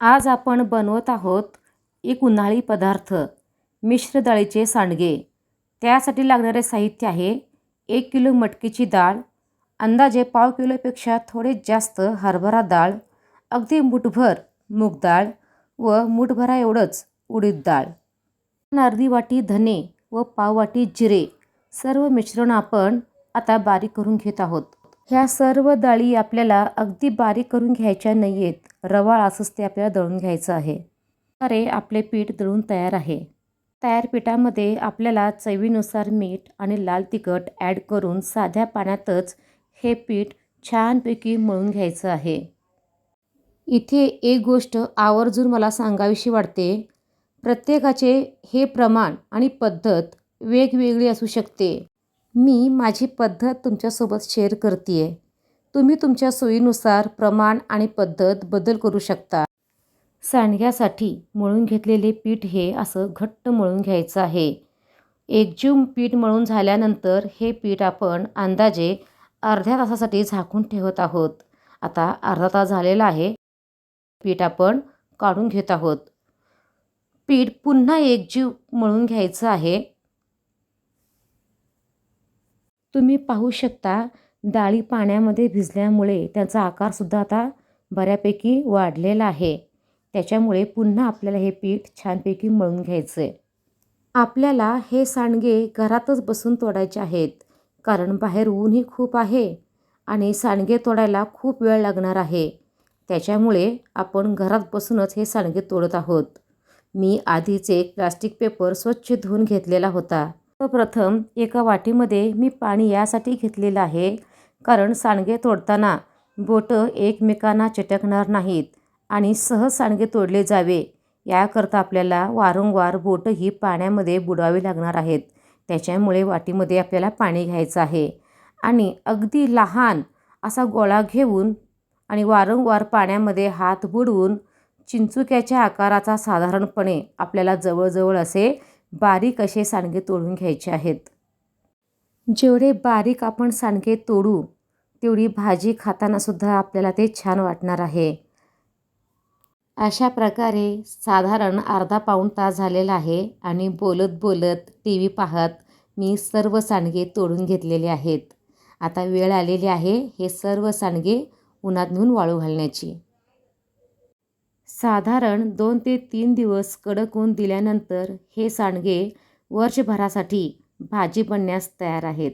आज आपण बनवत आहोत एक उन्हाळी पदार्थ मिश्र डाळीचे सांडगे. त्यासाठी लागणारे साहित्य आहे एक किलो मटकीची डाळ अंदाजे पाव किलोपेक्षा थोडे जास्त हरभरा डाळ अगदी मुठभर मूग डाळ व मुठभरा एवढंच उडीद डाळ. अर्धी वाटी धने व पाव वाटी जिरे सर्व मिश्रण आपण आता बारीक करून घेत आहोत. ह्या सर्व डाळी आपल्याला अगदी बारीक करून घ्यायच्या नाही आहेत रवाळ असंच ते आपल्याला दळून घ्यायचं आहे. अरे आपले पीठ दळून तयार आहे. तयार पिठामध्ये आपल्याला चवीनुसार मीठ आणि लाल तिखट ॲड करून साध्या पाण्यातच हे पीठ छानपैकी मळून घ्यायचं आहे. इथे एक गोष्ट आवर्जून मला सांगावीशी वाटते. प्रत्येकाचे हे प्रमाण आणि पद्धत वेगवेगळी असू शकते. मी माझी पद्धत तुमच्यासोबत शेअर करते आहे तुम्ही तुमच्या सोयीनुसार प्रमाण आणि पद्धत बदल करू शकता. सांडग्यासाठी मळून घेतलेले पीठ हे असं घट्ट मळून घ्यायचं आहे. एकजीव पीठ मळून झाल्यानंतर हे पीठ आपण अंदाजे अर्ध्या तासासाठी झाकून ठेवत आहोत. आता अर्धा तास झालेला आहे. पीठ आपण काढून घेत आहोत. पीठ पुन्हा एकजीव मळून घ्यायचं आहे. तुम्ही पाहू शकता डाळी पाण्यामध्ये भिजल्यामुळे त्याचा आकारसुद्धा आता बऱ्यापैकी वाढलेला आहे. त्याच्यामुळे पुन्हा आपल्याला हे पीठ छानपैकी मळून घ्यायचं आहे आपल्याला हे सांडगे घरातच बसून तोडायचे आहेत. कारण बाहेर ऊनही खूप आहे आणि सांडगे तोडायला खूप वेळ लागणार आहे. त्याच्यामुळे आपण घरात बसूनच हे सांडगे तोडत आहोत. मी आधीच एक प्लास्टिक पेपर स्वच्छ धुवून घेतलेला होता. प्रथम एका वाटीमध्ये मी पाणी यासाठी घेतलेलं आहे. कारण सांडगे तोडताना बोटं एकमेकांना चिटकणार नाहीत आणि सहज सांडगे तोडले जावे याकरता आपल्याला वारंवार बोटं ही पाण्यामध्ये बुडवावी लागणार आहेत. त्याच्यामुळे वाटीमध्ये आपल्याला पाणी घ्यायचं आहे. आणि अगदी लहान असा गोळा घेऊन आणि वारंवार पाण्यामध्ये हात बुडवून चिंचुक्याच्या आकाराचा साधारणपणे आपल्याला जवळजवळ असे बारीक असे सांडगे तोडून घ्यायचे आहेत. जेवढे बारीक आपण सांडगे तोडू तेवढी भाजी खातानासुद्धा आपल्याला ते छान वाटणार आहे. अशा प्रकारे साधारण अर्धा पाऊण तास झालेला आहे आणि बोलत बोलत टी व्ही पाहत मी सर्व सांडगे तोडून घेतलेले आहेत. आता वेळ आलेली आहे हे सर्व सांडगे उन्हात नेऊन वाळू घालण्याची. साधारण दोन ते तीन दिवस कडक ऊन दिल्यानंतर हे सांडगे वर्षभरासाठी भाजी बनण्यास तयार आहेत.